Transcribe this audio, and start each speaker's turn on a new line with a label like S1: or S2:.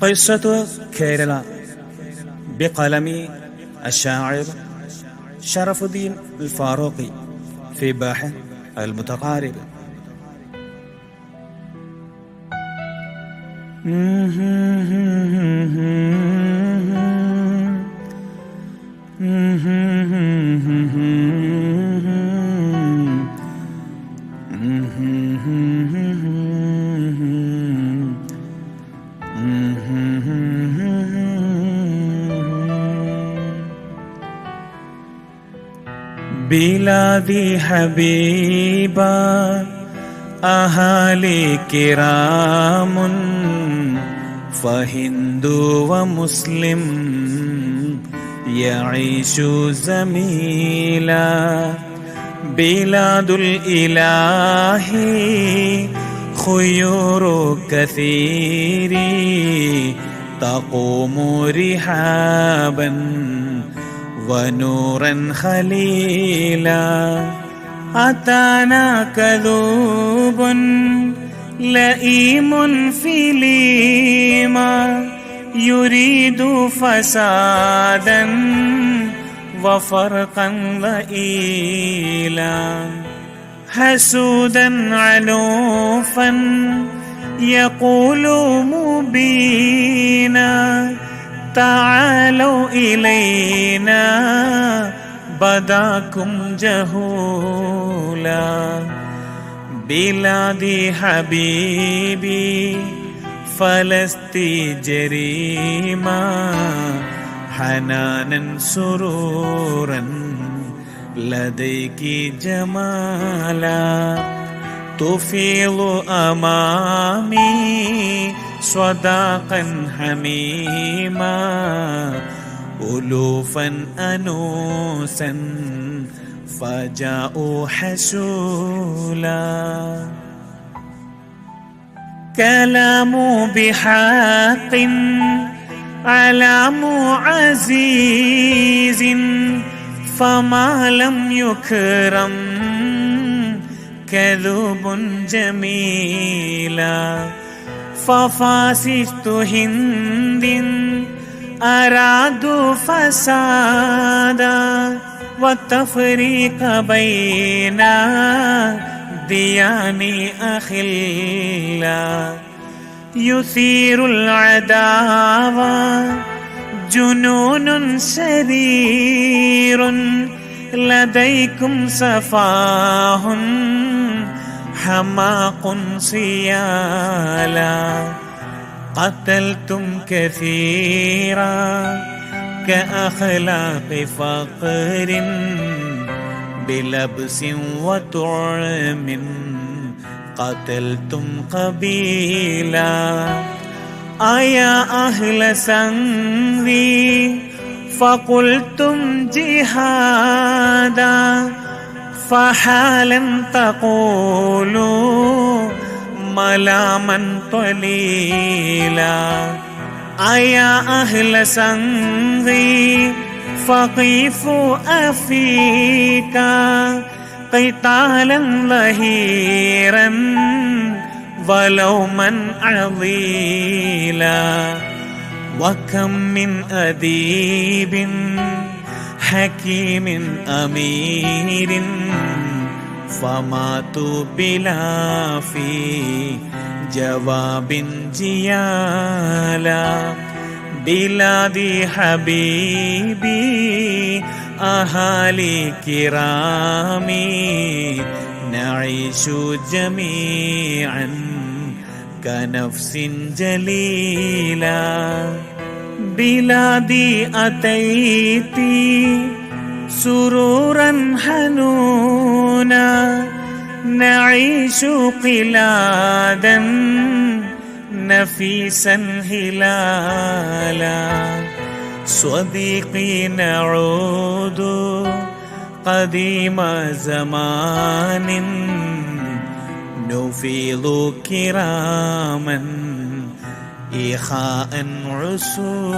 S1: قصة كيرلا بقلم الشاعر شرف الدين الفاروقي في باحة المتقارب. بلادي حبيبا أهالي كرام فهندو ومسلم يعيش زميلا بلاد الإله خيور كثير تقوم رحابا ونورا خليلا أتانا كذوب لئيم في ليما يريد فسادا وفرقا ضئيلا حسودا عنوفا يقول مبينا تعالوا إلينا بداكم جهولا بلادي حبيبي فلستي جريما حنانا سرورا لديك جمالا تفيض أمامي صداقا حميما ألوفا أنوسا فجاءوا حسولا. كلام بحق علام عزيز فما لم يكرم كذوب جميلا. ففاسست هند أرادوا فسادا والتفريق بين ديان أخلا. يثير العداوة جنون سرير لديكم سفاه. حماق صيالا قتلتم كثيرا كأخلاق فقر بلبس وطعم قتلتم قبيلا. أيا أهل سنذي فقلتم جهادا فحالا تقولوا ملاما طليلا. أيا أهل سنغي فقيفوا أفيكا قتالا ظهيرا ولو من عظيلا وكم من أديب حكيم أمير فماتوا بلا في جواب جيالا بلادي حبيبي أهالي كرامي نعيش جميعا كنفس جليلا بلادي أتيتي سرورا حنونا نعيش قلادا نفيسا هلالا صديقي نعود قديم زمان نفيض كراما إخاء عسولا